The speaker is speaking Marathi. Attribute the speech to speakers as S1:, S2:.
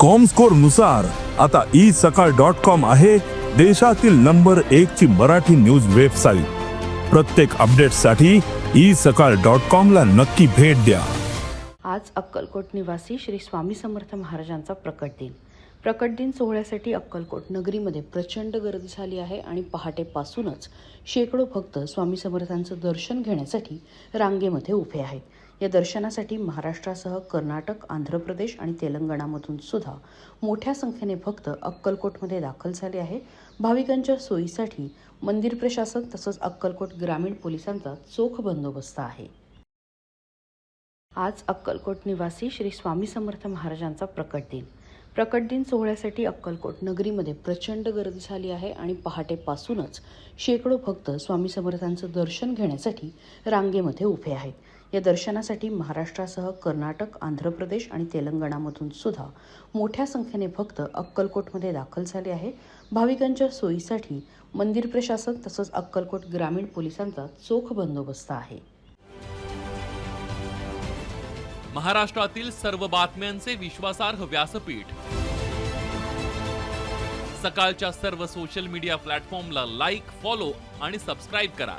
S1: कॉमस्कोरनुसार आता ई सकाळ डॉट कॉम आहे देशातील नंबर एक ची मराठी न्यूज वेबसाईट प्रत्येक अपडेटसाठी ई सकाळ डॉट कॉम ला नक्की भेट द्या.
S2: आज अक्कलकोट निवासी श्री स्वामी समर्थ महाराजांचा प्रकट दिन. प्रकट दिन सोहळ्यासाठी अक्कलकोट नगरीमध्ये प्रचंड गर्दी झाली आहे आणि पहाटेपासूनच शेकडो भक्त स्वामी समर्थांचं दर्शन घेण्यासाठी रांगेमध्ये उभे आहेत. या दर्शनासाठी महाराष्ट्रासह कर्नाटक आंध्र प्रदेश आणि तेलंगणामधून सुद्धा मोठ्या संख्येने भक्त अक्कलकोटमध्ये दाखल झाले आहे भाविकांच्या सोयीसाठी मंदिर प्रशासन तसंच अक्कलकोट ग्रामीण पोलिसांचा चोख बंदोबस्त आहे. आज अक्कलकोट निवासी श्री स्वामी समर्थ महाराजांचा प्रकट दिन. प्रकट दिन सोहळ्यासाठी अक्कलकोट नगरीमध्ये प्रचंड गर्दी झाली आहे आणि पहाटेपासूनच शेकडो भक्त स्वामी समर्थांचं दर्शन घेण्यासाठी रांगेमध्ये उभे आहेत. या दर्शनासाठी महाराष्ट्रासह कर्नाटक आंध्र प्रदेश आणि तेलंगणामधून सुद्धा मोठ्या संख्येने भक्त अक्कलकोटमध्ये दाखल झाले आहे भाविकांच्या सोयीसाठी मंदिर प्रशासन तसंच अक्कलकोट ग्रामीण पोलिसांचा चोख बंदोबस्त आहे.
S3: महाराष्ट्रातील सर्व बातम्यांचे विश्वासार्ह व्यासपीठ. सकाळच्या सर्व सोशल मीडिया प्लॅटफॉर्मला लाईक फॉलो आणि सबस्क्राईब करा.